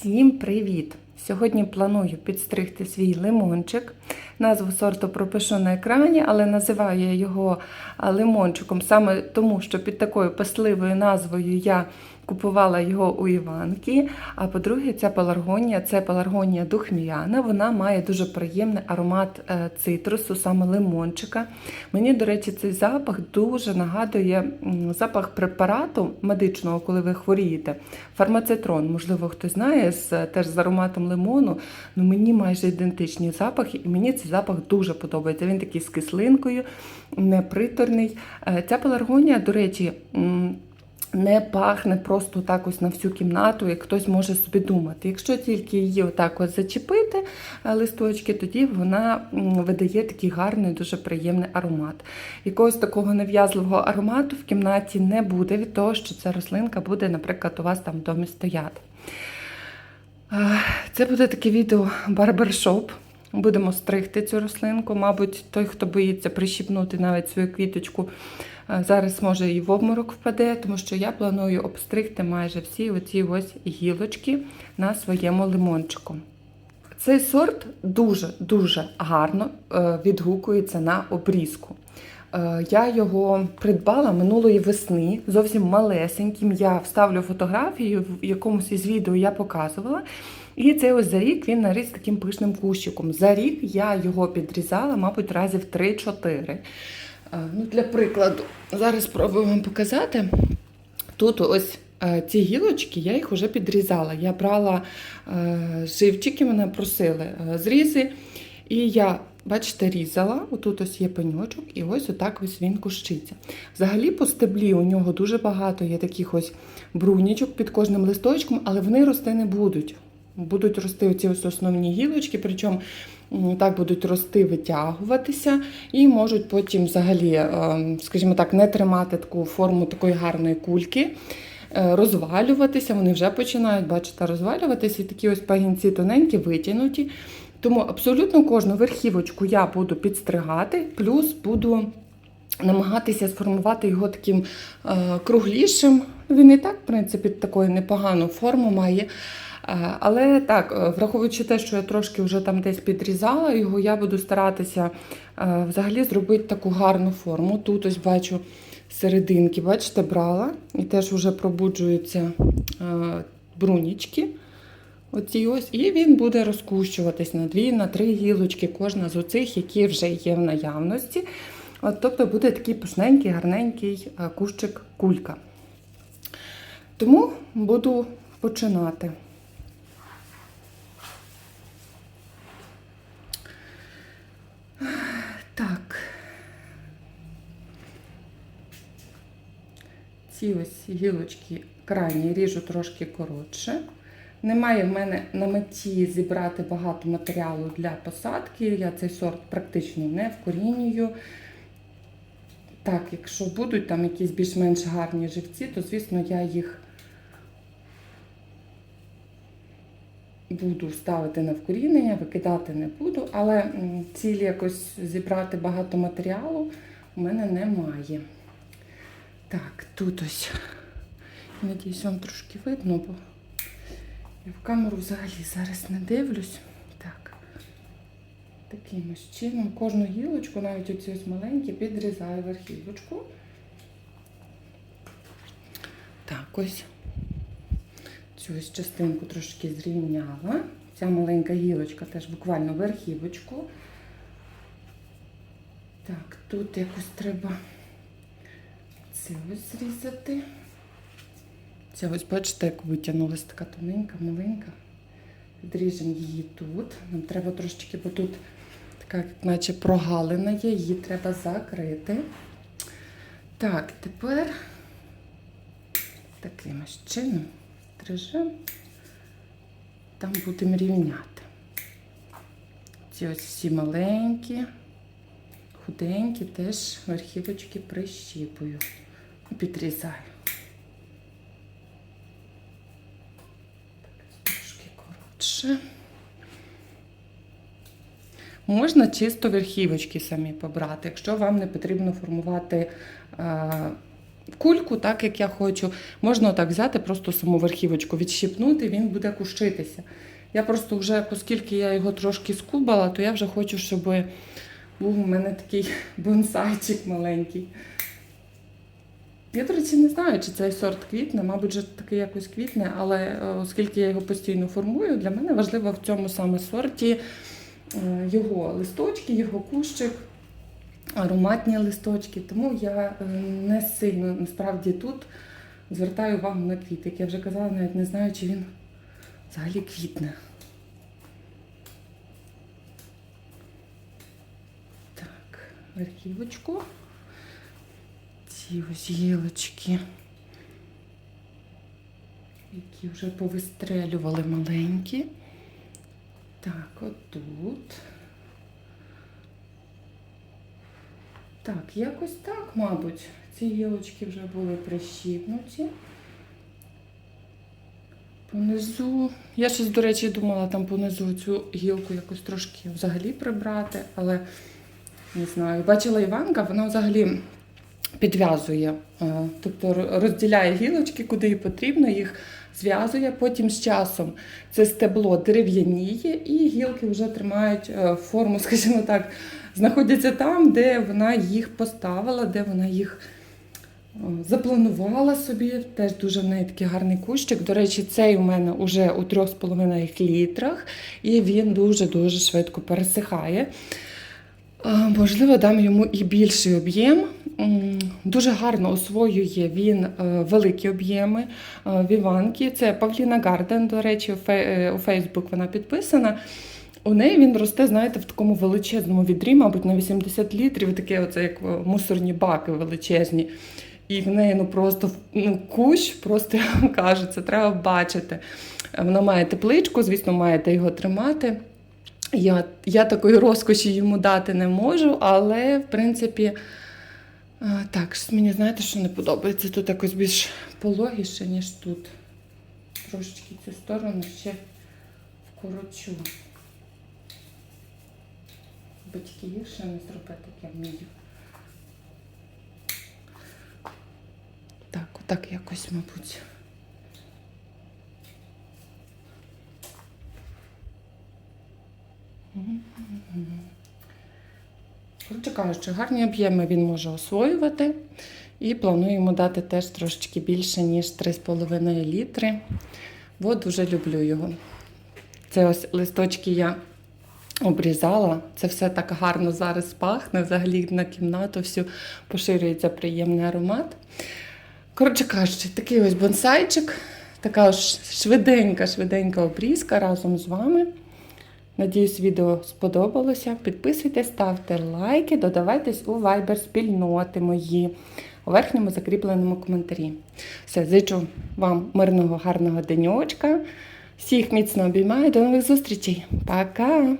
Всім привіт! Сьогодні планую підстригти свій лимончик. Назву сорту пропишу на екрані, але називаю я його лимончиком саме тому, що під такою пасливою назвою я купувала його у Іванки. А по-друге, ця пеларгонія це пеларгонія духміяна. Вона має дуже приємний аромат е, цитрусу, саме лимончика. Мені, до речі, цей запах дуже нагадує запах препарату медичного, коли ви хворієте. Фармацитрон, можливо, хтось знає, з, теж з ароматом лимону. Ну мені майже ідентичні запахи, і мені цей запах дуже подобається. Він такий з кислинкою, неприторний. Е, Ця пеларгонія, до речі, не пахне просто так ось на всю кімнату, як хтось може собі думати. Якщо тільки її отак ось зачепити е, листочки, тоді вона видає такий гарний, дуже приємний аромат. Якогось такого нав'язливого аромату в кімнаті не буде від того, що ця рослинка буде, наприклад, у вас там в домі стояти. Е, Це буде таке відео барбершоп. Будемо стригти цю рослинку. Мабуть, той, хто боїться прищіпнути навіть свою квіточку, е, зараз може і в обморок впаде, тому що я планую обстригти майже всі оці ось гілочки на своєму лимончику. Цей сорт дуже-дуже гарно е, відгукується на обрізку. Е, Я його придбала минулої весни, зовсім малесеньким. Я вставлю фотографію, в якомусь із відео я показувала. І це ось за рік він наріс таким пишним кущиком. За рік я його підрізала, мабуть, разів 3-4. Е, Ну, для прикладу, зараз спробую вам показати. Тут ось е, ці гілочки, я їх вже підрізала. Я брала е, живчики, мене просили зрізи. І я, бачите, різала. Отут ось є пеньочок, і ось отак ось він кущиться. Взагалі по стеблі у нього дуже багато є таких ось брунічок під кожним листочком, але вони рости не будуть. Будуть рости оці ось основні гілочки, причому так будуть рости, витягуватися, і можуть потім взагалі, е, скажімо так, не тримати таку форму такої гарної кульки, е, розвалюватися. Вони вже починають, бачите, розвалюватися, і такі ось пагінці тоненькі, витягнуті. Тому абсолютно кожну верхівочку я буду підстригати, плюс буду намагатися сформувати його таким е, круглішим. Він і так, в принципі, таку непогану форму має. Е, Але так, е, враховуючи те, що я трошки вже там десь підрізала його, я буду старатися е, взагалі зробити таку гарну форму. Тут ось бачу серединки, бачите, брала, і теж вже пробуджуються брунічки. Оці ось, і він буде розкущуватись на дві, на три гілочки, кожна з оцих, які вже є в наявності. От, тобто буде такий пишненький, гарненький кущик кулька. Тому буду починати. Так. Ці ось гілочки крайні ріжу трошки коротше. Немає в мене на меті зібрати багато матеріалу для посадки. Я цей сорт практично не вкорінюю. Так, якщо будуть там якісь більш-менш гарні живці, то, звісно, я їх буду ставити на вкорінення, викидати не буду, але цілі якось зібрати багато матеріалу у мене немає. Так, тут ось. Надіюсь, вам трошки видно, бо я в камеру взагалі зараз не дивлюсь. Так. Таким ось чином. Кожну гілочку, навіть оці ось маленькі, підрізаю верхівочку. Так, ось цю ось частинку трошки зрівняла. Ця маленька гілочка теж буквально верхівочку. Так, тут якось треба це ось зрізати. Це ось, бачите, як витягнулася така тоненька, маленька. Відріжемо її тут. Нам треба трошечки, бо тут така, наче прогалина є, її треба закрити. Так, тепер таким ось чином стрижемо. Там будемо рівняти. Ці ось всі маленькі, худенькі, теж верхівочки прищіпую. Підрізаю. Трошки коротше. Можна чисто верхівочки самі побрати, якщо вам не потрібно формувати е, кульку, так як я хочу. Можна так взяти, просто саму верхівочку відщипнути, він буде кущитися. Я просто вже, оскільки я його трошки скубала, то я вже хочу, щоб був у мене такий бонсайчик маленький. Я, до речі, не знаю, чи цей сорт квітне, мабуть, вже таки якось квітне, але е, оскільки я його постійно формую, для мене важливо в цьому саме сорті е, його листочки, його кущик, ароматні листочки. Тому я е, не сильно насправді тут звертаю увагу на квіти. Як я вже казала, навіть не знаю, чи він взагалі квітне. Так, верхівочку. Ці ось гілочки, які вже повистрелювали маленькі. Так, отут. Так, якось так, мабуть. Ці гілочки вже були прищіпнуті. Понизу. Я щось, до речі, думала там понизу цю гілку якось трошки взагалі прибрати, але не знаю. Бачила Іванка, вона взагалі підв'язує, е, тобто розділяє гілочки, куди потрібно, їх зв'язує. Потім з часом це стебло дерев'яніє, і гілки вже тримають е, форму, скажімо так, знаходяться там, де вона їх поставила, де вона їх е, запланувала собі. Теж дуже в неї такий гарний кущик. До речі, цей у мене вже у 3,5 літрах, і він дуже-дуже швидко пересихає. Можливо, дам йому і більший об'єм. Дуже гарно освоює він е, великі об'єми е, віванки. Це Павліна Гарден, до речі, у е, Фейсбук вона підписана. У неї він росте, знаєте, в такому величезному відрі, мабуть, на 80 літрів, таке оце як мусорні баки величезні. І в неї ну просто ну, кущ, просто я вам кажу, це треба бачити. Вона має тепличку, звісно, маєте його тримати. Я, я такої розкоші йому дати не можу, але в принципі, так, мені знаєте, що не подобається. Тут якось більш пологіше, ніж тут. Трошечки цю сторону ще вкорочу. Батьки гірше не зробити, як я вмію. Так, отак якось, мабуть. Коротше кажучи, гарні об'єми він може освоювати. І плануємо дати теж трошечки більше, ніж 3,5 літри. Бо дуже люблю його. Це ось листочки я обрізала. Це все так гарно зараз пахне. Взагалі на кімнату всю поширюється приємний аромат. Коротше кажучи, такий ось бонсайчик, така ось швиденька, швиденька обрізка разом з вами. Надіюсь, відео сподобалося. Підписуйтесь, ставте лайки, додавайтесь у Viber спільноти мої у верхньому закріпленому коментарі. Все, зичу вам мирного, гарного денечка. Всіх міцно обіймаю. До нових зустрічей. Пока!